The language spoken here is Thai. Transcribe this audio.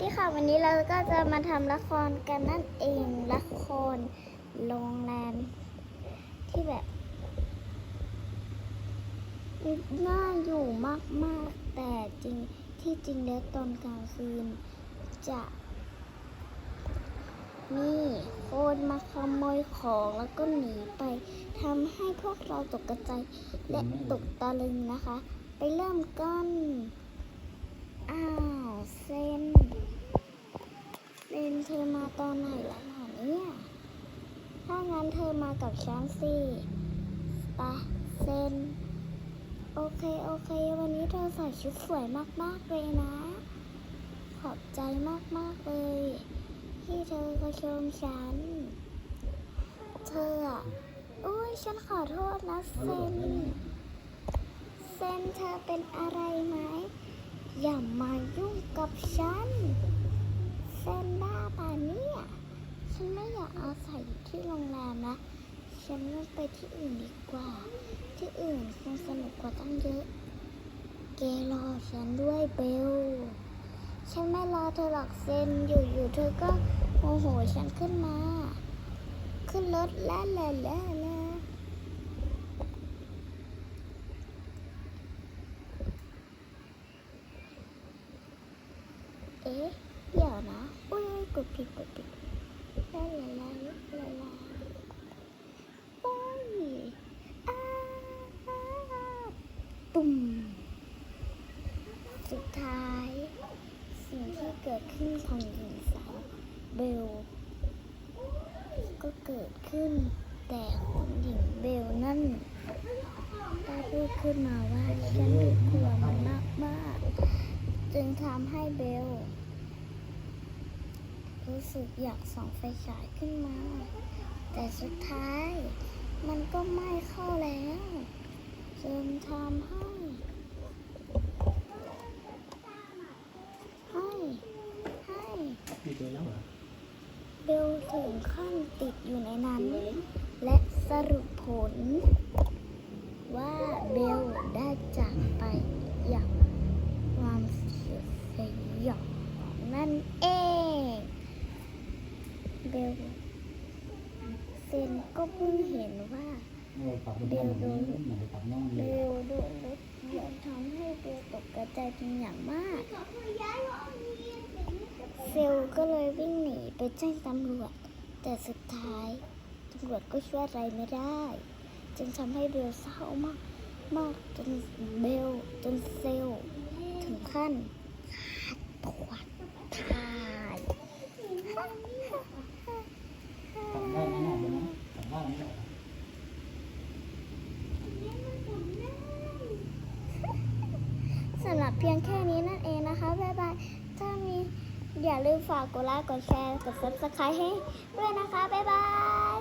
ดีค่ะ วันนี้เราก็จะมาทำละครกันนั่นเองละครโรงแรมที่แบบน่าอยู่มากๆ แต่จริงที่จริงแล้วตอนกลางคืน จะมีคนมาขโมยของแล้วก็หนีไปทำให้พวกเราตกใจและตกตะลึงนะคะ ไปเริ่มกัน อ้าวเซนเซนเธอมาตอนไหนแล้วล่ะเนี่ยถ้างั้นเธอมากับฉันสิไปเซนโอเค โอเค วันนี้เธอใส่ชุดสวยมาก ๆ เลยนะ ขอบใจมาก ๆ เลย ที่เธอก็ชมฉัน เธออะอุ้ยฉันขอโทษนะเซน เซนเธอเป็นอะไรไหม อย่ามายุ่งกับฉันเซนบ้าป่ะเนี่ย ฉันไม่อยากอาศัยอยู่ที่โรงแรมนะ ฉันว่าไปที่อื่นดีกว่า ที่อื่นคงสนุกกว่าตั้งเยอะ เกรอฉันด้วยเบล ฉันไม่รอเธอหรอกเซน อยู่ๆเธอก็โมโหฉันขึ้นมา ขึ้นรถแล้วแหละแล้วแหละเอ๊ะเดี๋ยวนะอุ้ยกดผิดกดผิดลาลาลาลาลาโอ้ยอ้าปุ่มสุดท้าย สิ่งที่เกิดขึ้นของหญิงสาวเบล ก็เกิดขึ้น แต่คุณหญิงเบลนั่นได้พูดขึ้นมาว่าฉันกลัวมันมากมากๆ จึงทำให้เบล รู้สึกอยากส่องไฟฉายขึ้นมา แต่สุดท้ายมันก็ไม้เข้าแล้วจนทำให้ให้ให้เจอแล้วเหรอเบลถึงขั้นติดอยู่ในนั้น และสรุปผลว่าเบล ลเซนก็เพิ่งเห็นว่าเบเป็นเบลโดนรถเหยียบทำให้เบลตกกระจายเป็นอย่างมาก เซลก็เลยวิ่งหนีไปแจ้งตำรวจ แต่สุดท้ายตำรวจก็ช่วยอะไรไม่ได้ จึงทำให้เบลเศร้ามากมากจนเบลจนเซลถึงขั้นขาดปวดทาย ปรับได้ไหมน่ะเดี๋ยวนะปรับได้ไหมล่ะ สำหรับเพียงแค่นี้นั่นเองนะคะ บ๊ายบาย ถ้ามีอย่าลืมฝากกดไลค์ กดแชร์ กด subscribe ให้ด้วยนะคะ บ๊ายบาย